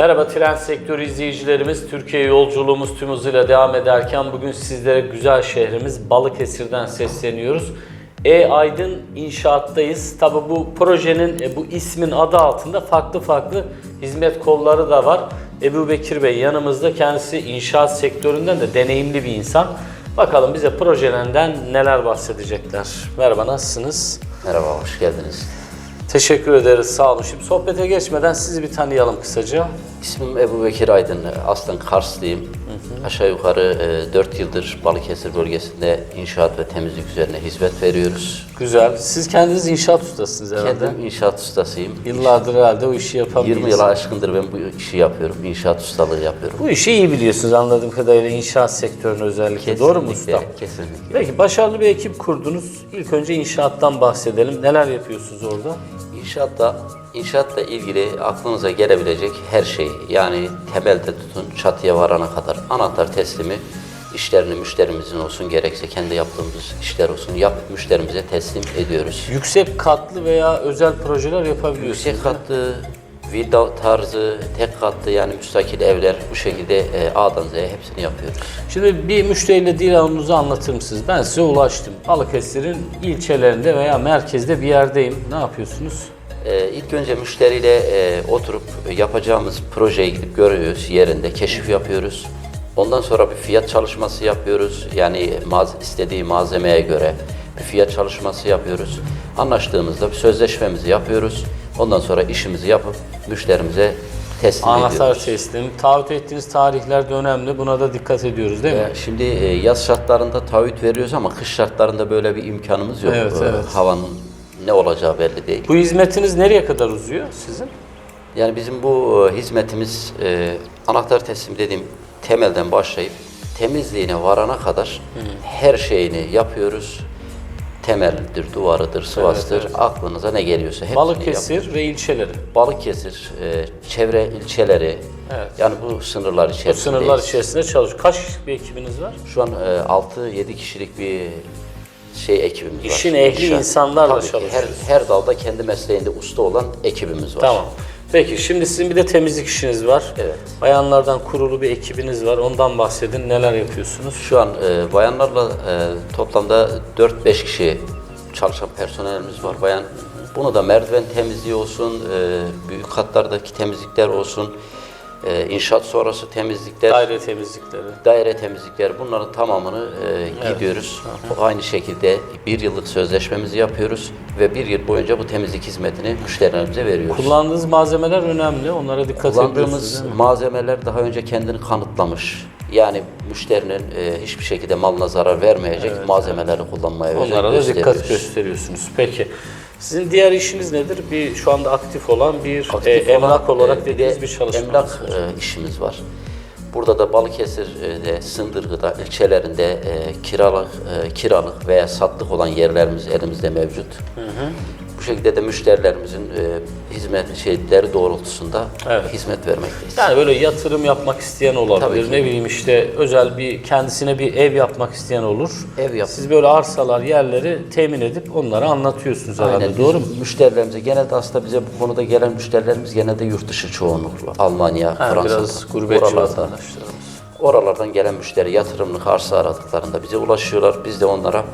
Merhaba tren sektörü izleyicilerimiz. Türkiye yolculuğumuz tüm hızıyla devam ederken bugün sizlere güzel şehrimiz Balıkesir'den sesleniyoruz. E Aydın İnşaat'tayız. Tabi bu projenin, e, bu ismin adı altında farklı farklı hizmet kolları da var. Ebu Bekir Bey yanımızda. Kendisi inşaat sektöründen de deneyimli bir insan. Bakalım bize projelerinden neler bahsedecekler. Merhaba nasılsınız? Merhaba, hoş geldiniz. Teşekkür ederiz. Sağ olun. Şimdi sohbete geçmeden sizi bir tanıyalım kısaca. İsmim Ebu Bekir Aydın. Aslen Karslıyım. Aşağı yukarı 4 yıldır Balıkesir bölgesinde inşaat ve temizlik üzerine hizmet veriyoruz. Güzel. Siz kendiniz inşaat ustasısınız herhalde. Kendim inşaat ustasıyım. Yıllardır herhalde o işi yapan bir 20 insan. yıla aşkındır ben bu işi yapıyorum. İnşaat ustalığı yapıyorum. Bu işi iyi biliyorsunuz anladığım kadarıyla inşaat sektörünü özellikle. Doğru mu usta? Kesinlikle. Peki başarılı bir ekip kurdunuz. İlk önce inşaattan bahsedelim. Neler yapıyorsunuz orada? İnşaatta, inşaatla ilgili aklınıza gelebilecek her şeyi yani temelde tutun çatıya varana kadar anahtar teslimi işlerini müşterimizin olsun gerekse kendi yaptığımız işler olsun yap müşterimize teslim ediyoruz. Yüksek katlı veya özel projeler yapabiliyorsunuz. Yüksek katlı, villa tarzı, tek katlı yani müstakil evler bu şekilde e, A'dan Z'ye hepsini yapıyoruz. Şimdi bir müşteriyle diyaloğunuzu anlatır mısınız? Ben size ulaştım. Balıkesir'in ilçelerinde veya merkezde bir yerdeyim. Ne yapıyorsunuz? Ee, ilk önce müşteriyle e, oturup yapacağımız projeye gidip görüyoruz yerinde, keşif yapıyoruz. Ondan sonra bir fiyat çalışması yapıyoruz. Yani maz istediği malzemeye göre bir fiyat çalışması yapıyoruz. Anlaştığımızda bir sözleşmemizi yapıyoruz. Ondan sonra işimizi yapıp müşterimize teslim Anahtar ediyoruz. teslim. Taahhüt ettiğiniz tarihler de önemli. Buna da dikkat ediyoruz değil mi? Ee, Şimdi e, yaz şartlarında taahhüt veriyoruz ama kış şartlarında böyle bir imkanımız yok. Evet, Ee, evet. Havanın ne olacağı belli değil. Bu hizmetiniz nereye kadar uzuyor sizin? Yani bizim bu e, hizmetimiz e, anahtar teslim dediğim temelden başlayıp temizliğine varana kadar her şeyini yapıyoruz. Temeldir, duvarıdır, sıvasıdır, aklınıza ne geliyorsa hepsini yapıyoruz. Balıkesir ve ilçeleri. Balıkesir, e, çevre ilçeleri, Evet. yani bu sınırlar Bu içerisindeyiz. sınırlar içerisinde çalışıyor. Kaç bir ekibiniz var? Şu an e, 6-7 kişilik bir şey ekibimiz var. İşin ehli İnşaat. insanlarla Tabii çalışıyoruz. Her, her dalda kendi mesleğinde usta olan ekibimiz var. Tamam. Peki şimdi sizin bir de temizlik işiniz var. Evet. Bayanlardan kurulu bir ekibiniz var. Ondan bahsedin. Neler yapıyorsunuz? Şu an e, bayanlarla e, toplamda 4-5 kişi çalışan personelimiz var bayan. Bunu da merdiven temizliği olsun, e, büyük katlardaki temizlikler olsun, e, inşaat sonrası temizlikler, daire, Daire temizlikleri. temizlikleri bunların tamamını e, gidiyoruz. Aynı şekilde bir yıllık sözleşmemizi yapıyoruz ve bir yıl boyunca bu temizlik hizmetini müşterilerimize veriyoruz. Kullandığınız malzemeler önemli. Onlara dikkat Kullandığımız malzemeler daha önce kendini kanıtlamış. Yani müşterinin e, hiçbir şekilde malına zarar vermeyecek malzemeleri kullanmaya özen Onlara da dikkat gösteriyorsunuz. Peki. Sizin diğer işiniz nedir? Bir şu anda aktif olan bir Aktif e, emlak olan, olarak e, dediğiniz de bir çalışma. Emlak e, işimiz var. Burada da Balıkesir'de, Sındırgı'da, ilçelerinde e, kiralık, e, kiralık veya satlık olan yerlerimiz elimizde mevcut. Bu şekilde de müşterilerimizin e, hizmet şeyleri doğrultusunda Evet. hizmet vermekteyiz. Yani böyle yatırım yapmak isteyen Tabii olabilir. ki. Ne bileyim işte özel bir kendisine bir ev yapmak isteyen olur. Ev yap- Siz böyle arsalar, yerleri temin edip onlara anlatıyorsunuz herhalde. Aynen. Doğru mu? Biz Müşterilerimize genelde aslında bize bu konuda gelen müşterilerimiz genelde yurt dışı çoğunlukla. Almanya, Ha, Fransa. biraz gurbetçi oralardan. vatandaşlarımız. Oralardan gelen müşteri yatırımlık arsa aradıklarında bize ulaşıyorlar. Biz de onlara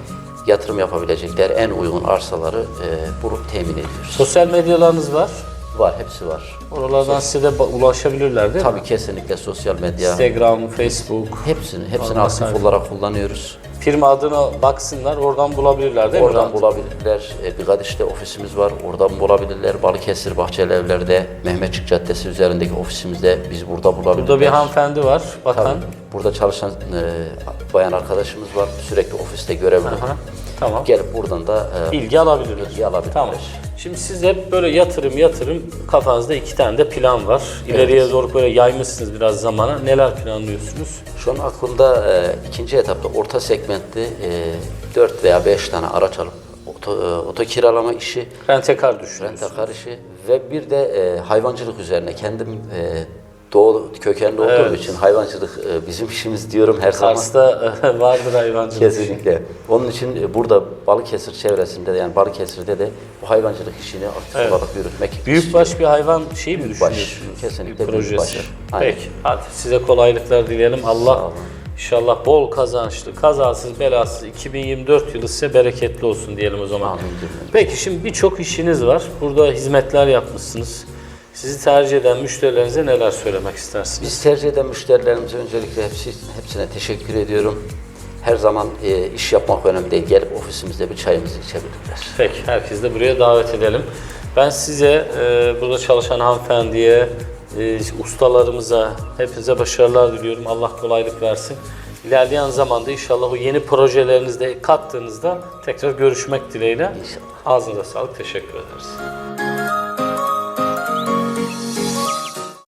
yatırım yapabilecekleri en uygun arsaları e, bulup temin ediyoruz. Sosyal medyalarınız var. Var, hepsi var. Oralardan size de ba- ulaşabilirler değil mi? Tabii kesinlikle sosyal medya. Instagram, Facebook, Hepsini, hepsini Vallahi aktif olarak kullanıyoruz. Firma adına baksınlar, oradan bulabilirler değil mi? Oradan bulabilirler. E, Bigadiş'te ofisimiz var. Oradan bulabilirler. Balıkesir Bahçeli Evler'de Mehmetçik Caddesi üzerindeki ofisimizde biz burada bulabilirler. Burada bir hanımefendi var, bakan. Tabii. Burada çalışan e, bayan arkadaşımız var. Sürekli ofiste görevli. Aha, Tamam. Gelip buradan da e, Bilgi alabilirler. Bilgi alabilirler. Tamam. Şimdi siz hep böyle yatırım yatırım kafanızda iki tane de plan var. İleriye doğru böyle yaymışsınız biraz zamana. Neler planlıyorsunuz? Şu an aklımda e, ikinci etapta orta segmentli e, 4 veya 5 tane araç alıp oto, e, oto kiralama işi, Rentekar düşünüyorsunuz. rentakar işi ve bir de e, hayvancılık üzerine kendim e, doğu kökenli olduğum Evet. için hayvancılık e, bizim işimiz diyorum her zaman. Kars'ta vardır hayvancılık. Kesinlikle. Onun için e, burada Balıkesir çevresinde de yani Balıkesir'de de bu hayvancılık işini aktif Evet. olarak yürütmek Büyükbaş bir hayvan şeyi mi Büyükbaş, düşünüyorsunuz? kesinlikle Bir projesi. büyükbaş. Aynen. Peki. Hadi size kolaylıklar dileyelim. Allah inşallah bol kazançlı, kazasız, belasız 2024 yılı size bereketli olsun diyelim o zaman. Amin. Peki şimdi birçok işiniz var. Burada hizmetler yapmışsınız. Sizi tercih eden müşterilerinize neler söylemek istersiniz? Biz tercih eden müşterilerimize öncelikle hepsi, hepsine teşekkür ediyorum. Her zaman e, iş yapmak önemli değil. Gelip ofisimizde bir çayımızı içebilirler. Peki, herkesi de buraya davet edelim. Ben size, e, burada çalışan hanımefendiye, e, ustalarımıza, hepinize başarılar diliyorum. Allah kolaylık versin. İlerleyen zamanda inşallah o yeni projelerinizde kattığınızda tekrar görüşmek dileğiyle. İnşallah. Ağzınıza sağlık, teşekkür ederiz.